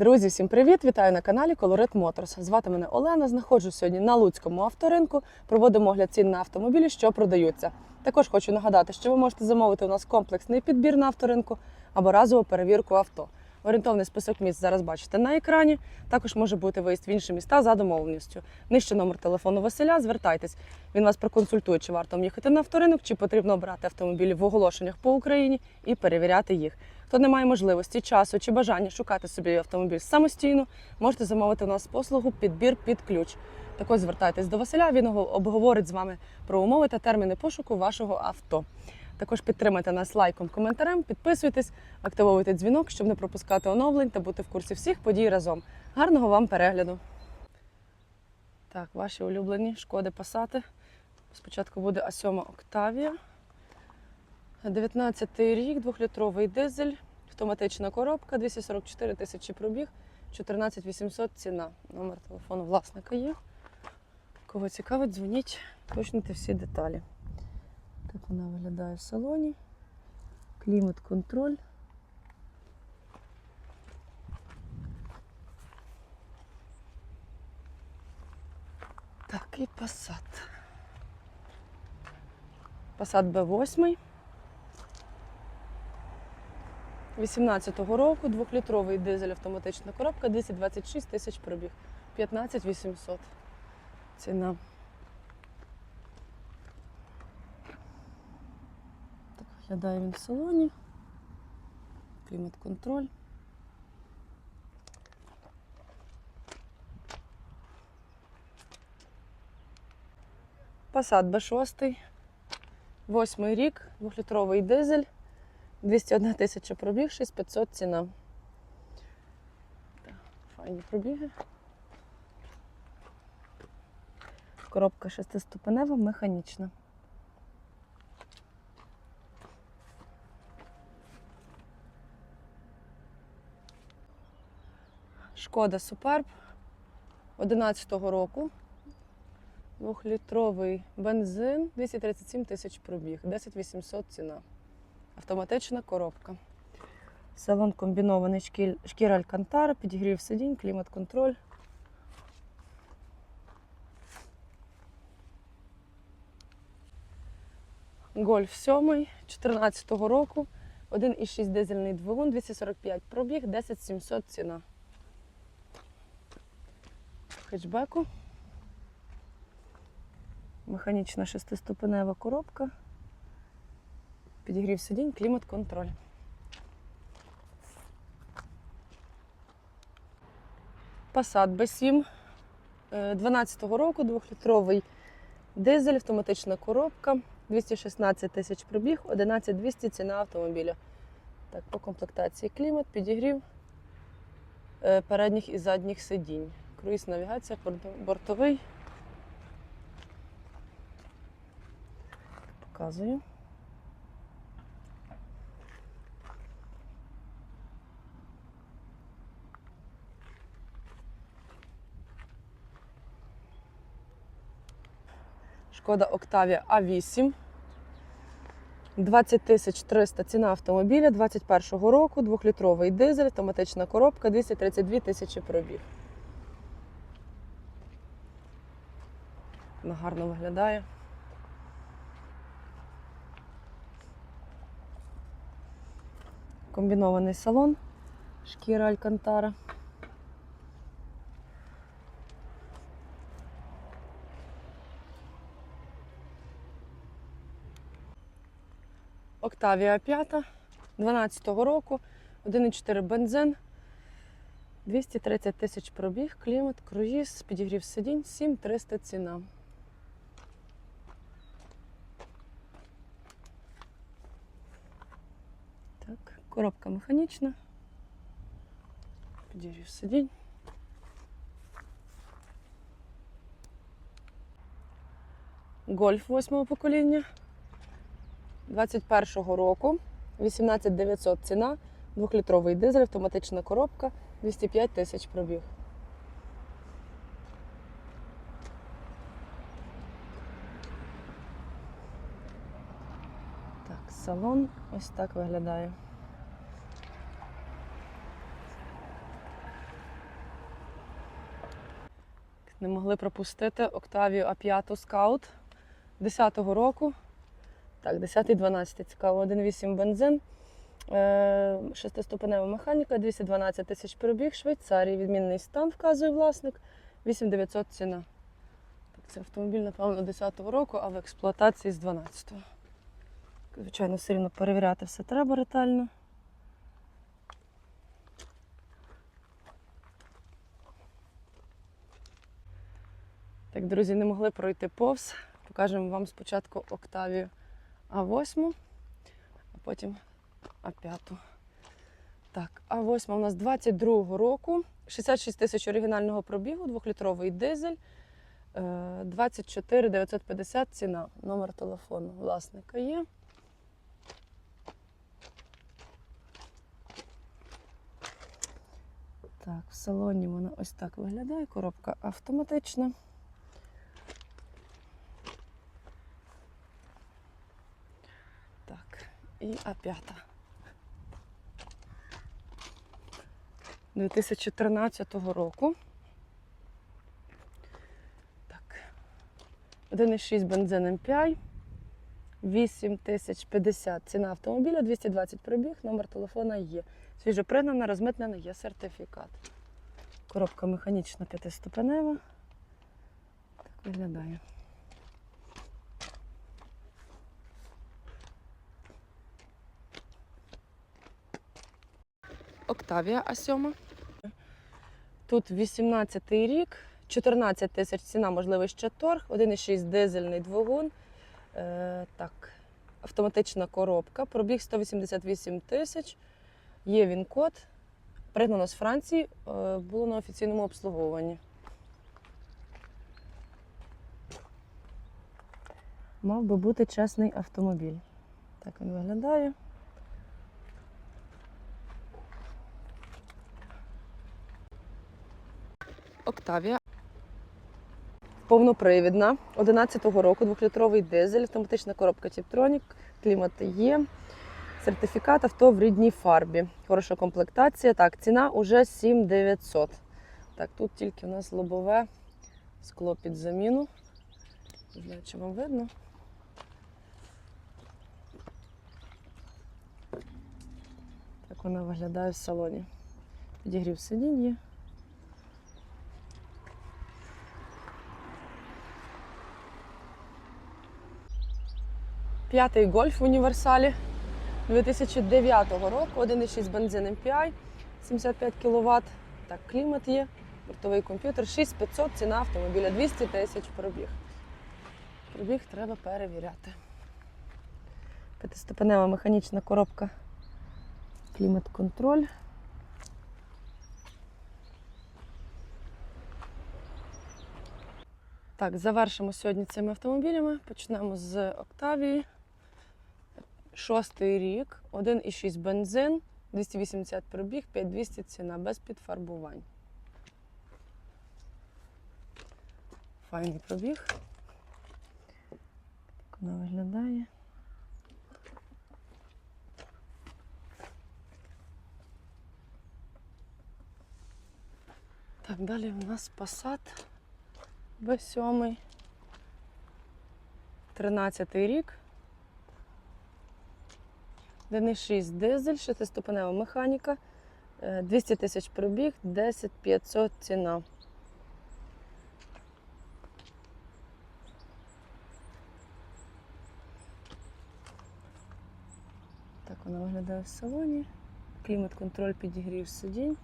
Друзі, всім привіт! Вітаю на каналі Colorit Motors. Звати мене Олена. Знаходжусь сьогодні на Луцькому авторинку. Проводимо огляд цін на автомобілі, що продаються. Також хочу нагадати, що ви можете замовити у нас комплексний підбір на авторинку або разову перевірку авто. Орієнтовний список місць зараз бачите на екрані. Також може бути виїзд в інші міста за домовленістю. Нижче номер телефону Василя. Звертайтесь. Він вас проконсультує, чи варто вам їхати на авторинок, чи потрібно обрати автомобілі в оголошеннях по Україні і перевіряти їх. Хто не має можливості, часу чи бажання шукати собі автомобіль самостійно, можете замовити у нас послугу підбір під ключ. Також звертайтесь до Василя, він обговорить з вами про умови та терміни пошуку вашого авто. Також підтримайте нас лайком, коментарем, підписуйтесь, активовуйте дзвінок, щоб не пропускати оновлень та бути в курсі всіх подій разом. Гарного вам перегляду! Так, ваші улюблені шкоди пасати. Спочатку буде А7 Октавія. 19 рік, двохлітровий дизель, автоматична коробка, 244 тисячі пробіг, 14 800 ціна. Номер телефону власника є. Кого цікавить, дзвоніть, уточнюйте всі деталі. Так вона виглядає в салоні. Клімат-контроль. Так, і Passat. Passat B8. 18-го року, двохлітровий дизель автоматична коробка, 226 тисяч пробіг, 15 800. Ціна. Виглядає він в салоні. Клімат-контроль. Passat B6. Восьмий рік, двохлітровий дизель. 201 тисяча пробіг, 6500 ціна. Файні пробіги. Коробка шестиступенева, механічна. Шкода Суперб 11-го року. Двохлітровий бензин, 237 тисяч пробіг, 10 800 ціна. Автоматична коробка. Салон комбінований шкіль, шкіра Алькантара, підігрів сидінь, клімат-контроль. Гольф 7 14-го року. 1,6 дизельний двигун, 245 пробіг, 10 700 ціна. Хетчбеку. Механічна шестиступенева коробка. Підігрів сидінь, клімат-контроль. Passat B7 е, 12-го року, 2-літровий дизель, автоматична коробка, 216 тисяч пробіг, 11 200 ціна автомобіля. Так, по комплектації клімат, підігрів е, передніх і задніх сидінь. Круїз навігація, бортовий. Показую. Шкода Октавія А8. 20 тисяч 300 ціна автомобіля 21-го року, двохлітровий дизель, автоматична коробка, 232 тисячі пробіг. Вона гарно виглядає. Комбінований салон, шкіра Алькантара. Октавія 5 12-го року, 1,4 бензин, 230 тисяч пробіг, клімат, круїз, підігрів сидінь, 7300 ціна. Так, коробка механічна. Підігрів сидінь. Гольф восьмого покоління. 21-го року, 18900 ціна, двохлітровий дизель, автоматична коробка, 205 тисяч пробіг. Так, салон ось так виглядає. Не могли пропустити Octavia A5 Scout 10-го року. Так, 10-12 цікаво, 1.8 бензин. Е, Шестиступенева механіка, 212 тисяч пробіг, Швейцарії, відмінний стан вказує власник, 8900 ціна. Так, це автомобіль, напевно, 10-го року, а в експлуатації з 12-го. Звичайно, все рівно перевіряти все треба ретельно. Так, друзі, не могли пройти повз. Покажемо вам спочатку Октавію А8, а потім А5. Так, А8 у нас 22-го року, 66 тисяч оригінального пробігу, 2-літровий дизель, е, 24 950 ціна. Номер телефону власника є. Так, в салоні вона ось так виглядає. Коробка автоматична. Так, і А5. 2013 року. Так. 1,6 бензин MPI. 8050 ціна автомобіля, 220 пробіг, номер телефона є. Свіжо пригнана, розмитнена, є сертифікат. Коробка механічна п'ятиступенева. Так виглядає. Октавія А7. Тут 18-й рік, 14 тисяч ціна, можливий ще торг, 1,6 дизельний двигун. Е, так, автоматична коробка, пробіг 188 тисяч. Є він код. Пригнано з Франції, е, було на офіційному обслуговуванні. Мав би бути чесний автомобіль. Так він виглядає. Октавія. Повнопривідна 11-го року, 2-літровий дизель, автоматична коробка Tiptronic, клімат є. Сертифікат авто в рідній фарбі. Хороша комплектація. Так, ціна уже 7900. Так, тут тільки у нас лобове скло під заміну. Не знаю, чи вам видно. Так вона виглядає в салоні. Підігрів сидінь є. П'ятий гольф в універсалі 2009 року, 1,6 бензин MPI, 75 кВт. Так, клімат є, бортовий комп'ютер, 6500 ціна автомобіля, 200 тисяч пробіг. Пробіг треба перевіряти. П'ятиступенева механічна коробка, клімат-контроль. Так, завершимо сьогодні цими автомобілями. Почнемо з Октавії. Шостий рік, 1,6 бензин, 280 пробіг, 5200 ціна, без підфарбувань. Файний пробіг. Так вона виглядає. Так, далі у нас Passat B7. 13 рік. 1,6 дизель, 6-ступенева механіка, е, 200 тисяч пробіг, 10 500 ціна. Так вона виглядає в салоні. Клімат-контроль підігрів сидінь.